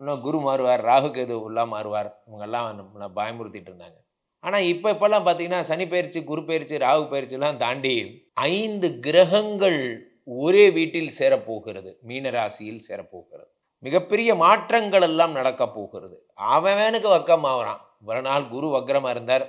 இன்னும் குரு மாறுவார் ராகு கேது உள்ளா மாறுவார். இவங்கெல்லாம் நம்மளை பயமுறுத்திட்டு இருந்தாங்க. ஆனால் இப்போ இப்போல்லாம் பார்த்தீங்கன்னா சனி பயிற்சி குரு பயிற்சி ராகு பயிற்சிலாம் தாண்டி ஐந்து கிரகங்கள் ஒரே வீட்டில் சேரப்போகிறது. மீனராசியில் சேரப்போகிறது. மிகப்பெரிய மாற்றங்கள் எல்லாம் நடக்க போகிறது. அவனுக்கு வக்கம் ஆகிறான். ஒரு நாள் குரு வக்ரமாக இருந்தார்.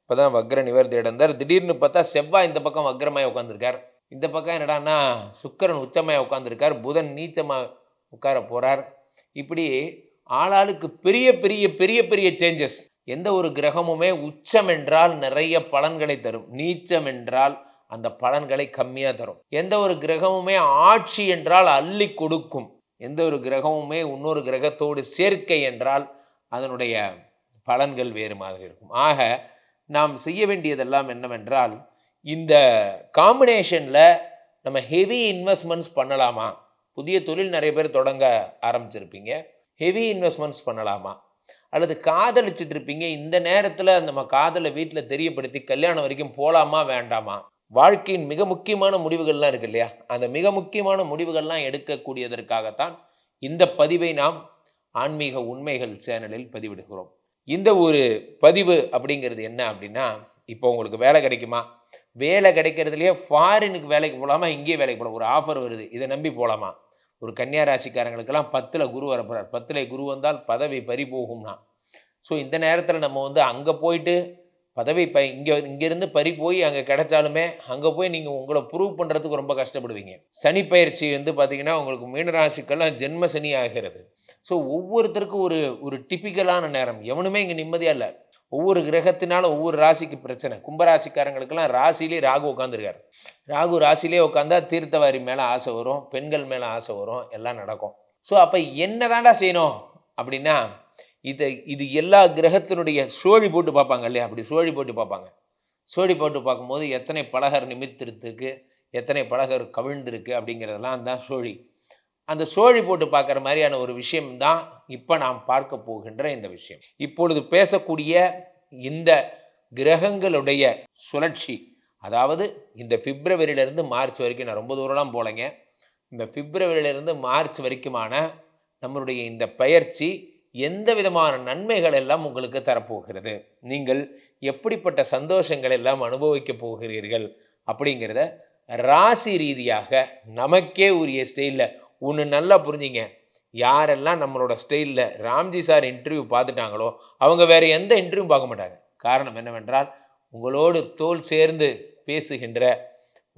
இப்போ தான் வக்ர நிவர்த்தி அடைந்தார். திடீர்னு பார்த்தா செவ்வாய் இந்த பக்கம் வக்ரமாய் உட்காந்துருக்கார் இந்த பக்கம் என்னடான்னா சுக்கிரன் உச்சமாய் உட்காந்துருக்கார் புதன் நீச்சமாக உட்கார போகிறார் இப்படி ஆளாளுக்கு பெரிய பெரிய பெரிய பெரிய சேஞ்சஸ் எந்த ஒரு கிரகமுமே உச்சம் என்றால் நிறைய பலன்களை தரும். நீச்சம் என்றால் அந்த பலன்களை கம்மியாக தரும். எந்த ஒரு கிரகமுமே ஆட்சி என்றால் அள்ளி கொடுக்கும். எந்த ஒரு கிரகமுமே இன்னொரு கிரகத்தோடு சேர்க்கை என்றால் அதனுடைய பலன்கள் வேறு மாதிரி இருக்கும். ஆக நாம் செய்ய வேண்டியதெல்லாம் என்னவென்றால் இந்த காம்பினேஷனில் நம்ம ஹெவி இன்வெஸ்ட்மெண்ட்ஸ் பண்ணலாமா? புதிய தொழில் நிறைய பேர் தொடங்க ஆரம்பிச்சிருப்பீங்க. ஹெவி இன்வெஸ்ட்மெண்ட்ஸ் பண்ணலாமா? அல்லது காதலிச்சுட்டு இருப்பீங்க. இந்த நேரத்தில் நம்ம காதலை வீட்டில் தெரியப்படுத்தி கல்யாணம் வரைக்கும் போகலாமா வேண்டாமா? வாழ்க்கையின் மிக முக்கியமான முடிவுகள்லாம் இருக்கு இல்லையா? அந்த மிக முக்கியமான முடிவுகள்லாம் எடுக்கக்கூடியதற்காகத்தான் இந்த பதிவை நாம் ஆன்மீக உண்மைகள் சேனலில் பதிவிடுகிறோம். இந்த ஒரு பதிவு அப்படிங்கிறது என்ன அப்படின்னா இப்போ உங்களுக்கு வேலை கிடைக்குமா? வேலை கிடைக்கிறதுலையே ஃபாரினுக்கு வேலைக்கு போகலாமா இங்கேயே வேலைக்கு போகலாம் ஒரு ஆஃபர் வருது. இதை நம்பி போகலாமா ஒரு கன்னியா ராசிக்காரங்களுக்கெல்லாம் பத்தில் குரு வரப்போகிறார் பத்தில் குரு வந்தால் பதவி பறி போகும்னா ஸோ இந்த நேரத்தில் நம்ம வந்து அங்கே போயிட்டு பதவி ப இங்கே இங்கேருந்து பறி போய் அங்கே கிடைச்சாலுமே அங்கே போய் நீங்கள் உங்களை ப்ரூவ் பண்ணுறதுக்கு ரொம்ப கஷ்டப்படுவீங்க. சனி பயிற்சி வந்து பார்த்தீங்கன்னா உங்களுக்கு மீனராசிக்கெல்லாம் ஜென்ம சனி ஆகிறது. ஸோ ஒவ்வொருத்தருக்கும் ஒரு ஒரு டிப்பிக்கலான நேரம். எவனுமே இங்கே நிம்மதியாக இல்லை. ஒவ்வொரு கிரகத்தினால ஒவ்வொரு ராசிக்கு பிரச்சனை. கும்பராசிக்காரங்களுக்கெல்லாம் ராசிலேயே ராகு உட்காந்துருக்காரு ராகு ராசிலே உட்காந்தா தீர்த்தவாரி மேலே ஆசை வரும் பெண்கள் மேலே ஆசை வரும் எல்லாம் நடக்கும். ஸோ அப்போ என்ன தாண்டா செய்யணும்? அப்படின்னா இதை இது எல்லா கிரகத்தினுடைய சோழி போட்டு பார்ப்பாங்க இல்லையா? அப்படி சோழி போட்டு பார்ப்பாங்க. சோழி போட்டு பார்க்கும்போது எத்தனை பலகர் நிமித்திருக்கு எத்தனை பலகர் கவிழ்ந்திருக்கு அப்படிங்கிறதெல்லாம் தான் சோழி. அந்த சோழி போட்டு பார்க்குற மாதிரியான ஒரு விஷயம் தான் இப்போ நாம் பார்க்க போகின்ற இந்த விஷயம். இப்பொழுது பேசக்கூடிய இந்த கிரகங்களுடைய சுழற்சி அதாவது இந்த பிப்ரவரியிலேருந்து மார்ச் வரைக்கும் நான் ரொம்ப தூரம்லாம் போகலைங்க. இந்த பிப்ரவரியிலேருந்து மார்ச் வரைக்குமான நம்மளுடைய இந்த பயிற்சி எந்த விதமான நன்மைகள் எல்லாம் உங்களுக்கு தரப்போகிறது? நீங்கள் எப்படிப்பட்ட சந்தோஷங்கள் எல்லாம் அனுபவிக்க போகிறீர்கள்? அப்படிங்கிறத ராசி ரீதியாக நமக்கே உரிய ஸ்டைலில் ஒன்று நல்லா புரிஞ்சிங்க. யாரெல்லாம் நம்மளோட ஸ்டைலில் ராம்ஜி சார் இன்டர்வியூ பார்த்துட்டாங்களோ அவங்க வேறு எந்த இன்டர்வியூ பார்க்க மாட்டாங்க. காரணம் என்னவென்றால் உங்களோடு தோல் சேர்ந்து பேசுகின்ற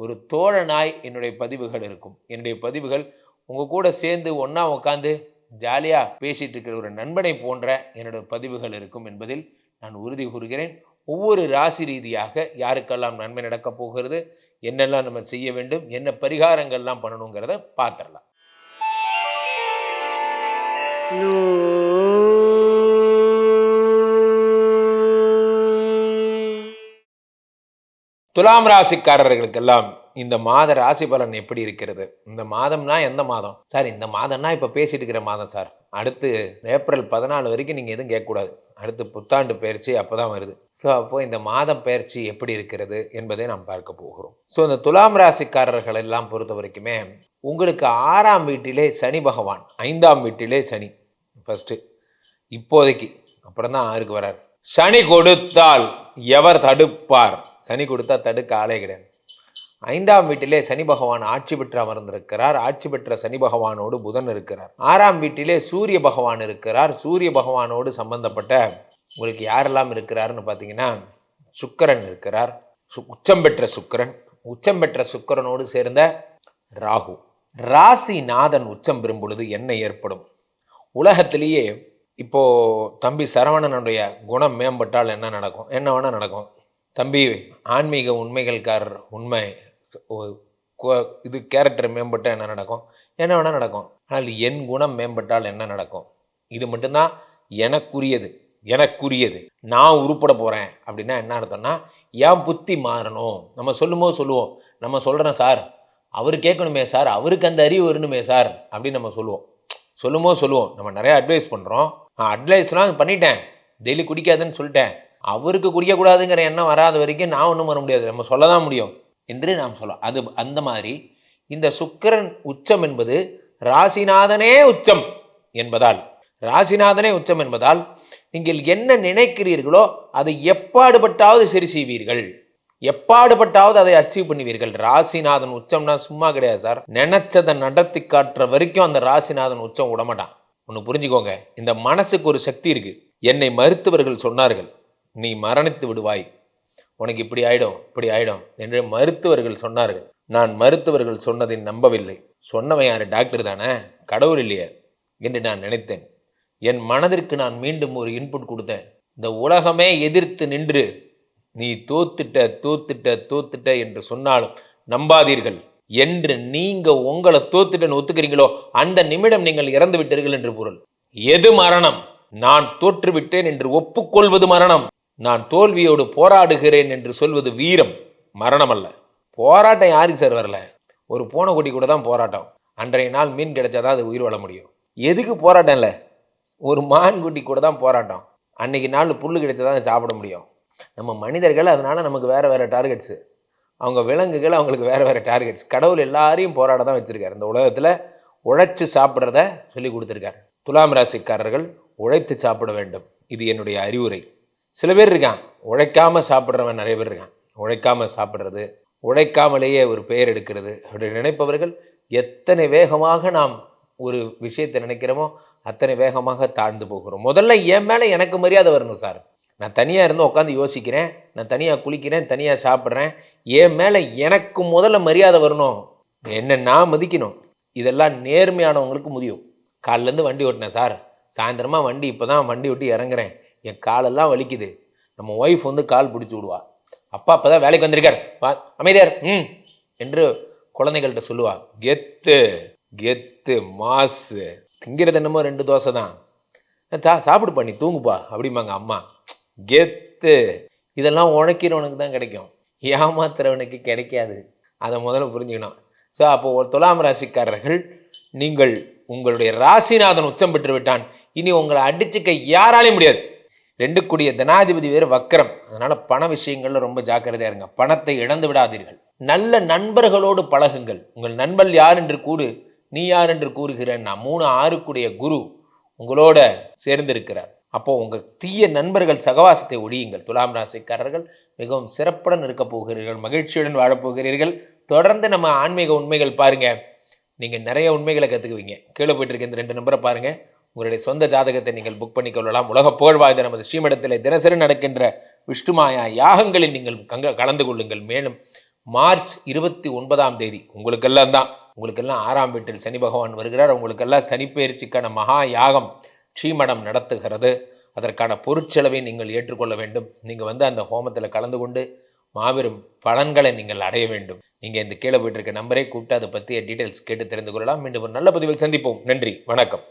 ஒரு தோழனாய் என்னுடைய பதிவுகள் இருக்கும். என்னுடைய பதிவுகள் உங்கள் கூட சேர்ந்து ஒன்றா உட்காந்து ஜாலியாக பேசிகிட்டு இருக்கிற ஒரு நண்பனை போன்ற என்னோட பதிவுகள் இருக்கும் என்பதில் நான் உறுதி கூறுகிறேன். ஒவ்வொரு ராசி ரீதியாக யாருக்கெல்லாம் நன்மை நடக்கப் போகிறது என்னெல்லாம் நம்ம செய்ய வேண்டும் என்ன பரிகாரங்கள்லாம் பண்ணணுங்கிறத பார்த்துடலாம். துலாம் ராசிக்காரர்களுக்கெல்லாம் இந்த மாத ராசி பலன் எப்படி இருக்கிறது? இந்த மாதம்னா எந்த மாதம்? சார் இந்த மாதம்னா இப்போ பேசிட்டு இருக்கிற மாதம் சார். அடுத்து ஏப்ரல் பதினாலு வரைக்கும் நீங்கள் எதுவும் கேட்கக்கூடாது. அடுத்து புத்தாண்டு பயிற்சி அப்போ தான் வருது. ஸோ அப்போது இந்த மாதம் பயிற்சி எப்படி இருக்கிறது என்பதை நாம் பார்க்க போகிறோம். ஸோ இந்த துலாம் ராசிக்காரர்கள் எல்லாம் பொறுத்த வரைக்குமே உங்களுக்கு ஆறாம் வீட்டிலே சனி பகவான் ஐந்தாம் வீட்டிலே சனி ஃபஸ்ட்டு இப்போதைக்கு அப்புறம் தான் ஆறுக்கு வரார். சனி கொடுத்தால் எவர் தடுப்பார்? சனி கொடுத்தா தடுக்க ஆளே கிடையாது. ஐந்தாம் வீட்டிலே சனி பகவான் ஆட்சி பெற்று அமர்ந்திருக்கிறார். ஆட்சி பெற்ற சனி பகவானோடு புதன் இருக்கிறார். ஆறாம் வீட்டிலே சூரிய பகவான் இருக்கிறார். சூரிய பகவானோடு சம்பந்தப்பட்ட உங்களுக்கு யாரெல்லாம் இருக்கிறாருன்னு பார்த்தீங்கன்னா சுக்கிரன் இருக்கிறார். சு- உச்சம் பெற்ற சுக்கிரன். உச்சம் பெற்ற சுக்கிரனோடு சேர்ந்த ராகு. ராசி நாதன் உச்சம் பெறும் பொழுது என்ன ஏற்படும்? உலகத்திலேயே இப்போ தம்பி சரவணனுடைய குணம் மேம்பட்டால் என்ன நடக்கும்? என்ன வேணால் நடக்கும். தம்பி ஆன்மீக உண்மைகள்கார் உண்மை. இது கேரக்டர் மேம்பட்டால் என்ன நடக்கும்? என்ன வேணால் நடக்கும். ஆனால் என் குணம் மேம்பட்டால் என்ன நடக்கும்? இது மட்டும்தான் எனக்குரியது. எனக்குரியது. நான் உருப்பட போகிறேன் அப்படின்னா என்ன அர்த்தம்னா என் புத்தி மாறணும். நம்ம சொல்லும்போது சொல்லுவோம். நம்ம சொல்கிறோம் சார் அவர் கேட்கணுமே சார். அவருக்கு அந்த அறிவு வரணுமே சார். அப்படின்னு நம்ம சொல்லுவோம். சொல்லும்போது சொல்லுவோம். நம்ம நிறைய அட்வைஸ் பண்ணுறோம் நான் அட்வைஸ்லாம் பண்ணிட்டேன். டெய்லி குடிக்காதுன்னு சொல்லிட்டேன். அவருக்கு குடிக்கக்கூடாதுங்கிற எண்ணம் வராத வரைக்கும் நான் ஒன்றும் வர முடியாது. நம்ம சொல்ல தான் முடியும். என்று நாம் சொல்லலாம். அது அந்த மாதிரி இந்த சுக்கிரன் உச்சம் என்பது ராசிநாதனே உச்சம் என்பதால் ராசிநாதனே உச்சம் என்பதால் நீங்கள் என்ன நினைக்கிறீர்களோ அதை எப்பாடுபட்டாவது சரி செய்வீர்கள். எப்பாடுபட்டாவது அதை அச்சீவ் பண்ணுவீர்கள். ராசிநாதன் உச்சம்னா சும்மா கிடையாது சார். நினைச்சதை நடத்தி காட்டுற வரைக்கும் அந்த ராசிநாதன் உச்சம் விடமாட்டான். ஒன்று புரிஞ்சுக்கோங்க. இந்த மனசுக்கு ஒரு சக்தி இருக்கு. என்னை மருத்துவர்கள் சொன்னார்கள். நீ மரணித்து விடுவாய். உனக்கு இப்படி ஆயிடும் இப்படி ஆயிடும் என்று மருத்துவர்கள் சொன்னார்கள். நான் மருத்துவர்கள் சொன்னதை நம்பவில்லை. சொன்னவன் யாரு? டாக்டர் தானே? கடவுள் இல்லையே என்று நான் நினைத்தேன். என் மனதிற்கு நான் மீண்டும் ஒரு இன்புட் கொடுத்தேன். இந்த உலகமே எதிர்த்து நின்று நீ தோத்துட்ட தோத்துட்ட தோத்துட்ட என்று சொன்னாலும் நம்பாதீர்கள். என்று நீங்க உங்களை தோத்துட்டன்னு ஒத்துக்கிறீங்களோ அந்த நிமிடம் நீங்கள் இறந்து விட்டீர்கள் என்று பொருள். எது மரணம்? நான் தோற்றுவிட்டேன் என்று ஒப்புக்கொள்வது மரணம். நான் தோல்வியோடு போராடுகிறேன் என்று சொல்வது வீரம் மரணம் அல்ல போராட்டம் யாருக்கு சார் வரல? ஒரு பூனைக்குட்டி கூட தான் போராட்டம். அன்றைய நாள் மீன் கிடைச்சா தான் அது உயிர் வாழ முடியும். எதுக்கு போராட்டம் இல்லை? ஒரு மான்குட்டி கூட தான் போராட்டம். அன்னைக்கு நாள் புல் கிடைச்சாதான் தான் சாப்பிட முடியும். நம்ம மனிதர்கள் அதனால் நமக்கு வேறு வேறு டார்கெட்ஸு அவங்க விலங்குகள் அவங்களுக்கு வேறு வேறு டார்கெட்ஸ் கடவுள் எல்லாரையும் போராட தான் வச்சுருக்காரு. இந்த உலகத்தில் உழைச்சி சாப்பிட்றத சொல்லி கொடுத்துருக்காரு. துலாம் ராசிக்காரர்கள் உழைத்து சாப்பிட வேண்டும். இது என்னுடைய அறிவுரை. சில பேர் இருக்கான் உழைக்காமல் சாப்பிட்றவன் நிறைய பேர் இருக்கான் உழைக்காமல் சாப்பிட்றது உழைக்காமலேயே ஒரு பெயர் எடுக்கிறது அப்படி நினைப்பவர்கள் எத்தனை வேகமாக நாம் ஒரு விஷயத்தை நினைக்கிறோமோ அத்தனை வேகமாக தாழ்ந்து போகிறோம். முதல்ல என் மேலே எனக்கு மரியாதை வரணும் சார். நான் தனியாக இருந்து உட்காந்து யோசிக்கிறேன் நான் தனியாக குளிக்கிறேன் தனியாக சாப்பிட்றேன். என் மேலே எனக்கு முதல்ல மரியாதை வரணும். என்ன நான் மதிக்கணும். இதெல்லாம் நேர்மையானவங்களுக்கு முடியும் காலிலேருந்து வண்டி ஓட்டினேன் சார். சாயந்தரமாக வண்டி இப்போ தான் வண்டி விட்டு இறங்குறேன். என் காலெல்லாம் வலிக்குது. நம்ம ஒய்ஃப் வந்து கால் பிடிச்சி விடுவா. அப்பா அப்போ தான் வேலைக்கு வந்திருக்கார். வா அமைதியார். ம் என்று குழந்தைகள்கிட்ட சொல்லுவா. கெத்து கெத்து மாசு. திங்கிறது என்னமோ ரெண்டு தோசை தான். சா சாப்பிடு பண்ணி தூங்குப்பா அப்படிம்பாங்க அம்மா. கெத்து. இதெல்லாம் உழைக்கிறவனுக்கு தான் கிடைக்கும். ஏமாத்துறவனுக்கு கிடைக்காது. அதை முதல்ல புரிஞ்சுக்கணும். ஸோ அப்போ ஒரு துலாம் ராசிக்காரர்கள் நீங்கள் உங்களுடைய ராசிநாதன் உச்சம் பெற்று விட்டான். இனி உங்களை அடிச்சுக்க யாராலையும் முடியாது. ரெண்டு கூடிய தனாதிபதி வேறு வக்கரம். அதனால் பண விஷயங்களில் ரொம்ப ஜாக்கிரதையாக இருங்க. பணத்தை இழந்து விடாதீர்கள். நல்ல நண்பர்களோடு பழகுங்கள். உங்கள் நண்பன் யார் என்று கூறு நீ யார் என்று கூறுகிறேன். நான் மூணு ஆறுக்குடைய குரு உங்களோட சேர்ந்திருக்கிறார். அப்போ உங்கள் தீய நண்பர்கள் சகவாசத்தை ஒழியுங்கள். துலாம் ராசிக்காரர்கள் மிகவும் சிறப்புடன் இருக்க போகிறீர்கள். மகிழ்ச்சியுடன் வாழப்போகிறீர்கள் தொடர்ந்து நம்ம ஆன்மீக உண்மைகள் பாருங்கள் நீங்கள் நிறைய உண்மைகளை கற்றுக்குவீங்க கீழே போயிட்டு இருக்க இந்த ரெண்டு நம்பரை பாருங்கள் உங்களுடைய சொந்த ஜாதகத்தை நீங்கள் புக் பண்ணிக்கொள்ளலாம். உலக புகழ்வாய்ந்த நமது ஸ்ரீமடத்தில் தினசரி நடக்கின்ற விஷ்ணுமாயா யாகங்களில் நீங்கள் கங்க கலந்து கொள்ளுங்கள். மேலும் மார்ச் இருபத்தி ஒன்பதாம் தேதி உங்களுக்கெல்லாம் தான் உங்களுக்கெல்லாம் ஆறாம் வீட்டில் சனி பகவான் வருகிறார். உங்களுக்கெல்லாம் சனிப்பெயர்ச்சிக்கான மகா யாகம் ஸ்ரீமடம் நடத்துகிறது. அதற்கான பொருட்செலவை நீங்கள் ஏற்றுக்கொள்ள வேண்டும். நீங்கள் வந்து அந்த ஹோமத்தில் கலந்து கொண்டு மாபெரும் பலன்களை நீங்கள் அடைய வேண்டும். நீங்கள் இந்த கீழே போயிட்டு இருக்க நம்பரை கூப்பிட்டு அதை பற்றிய டீட்டெயில்ஸ் கேட்டு தெரிந்து கொள்ளலாம். மீண்டும் ஒரு நல்ல பதிவில் சந்திப்போம். நன்றி. வணக்கம்.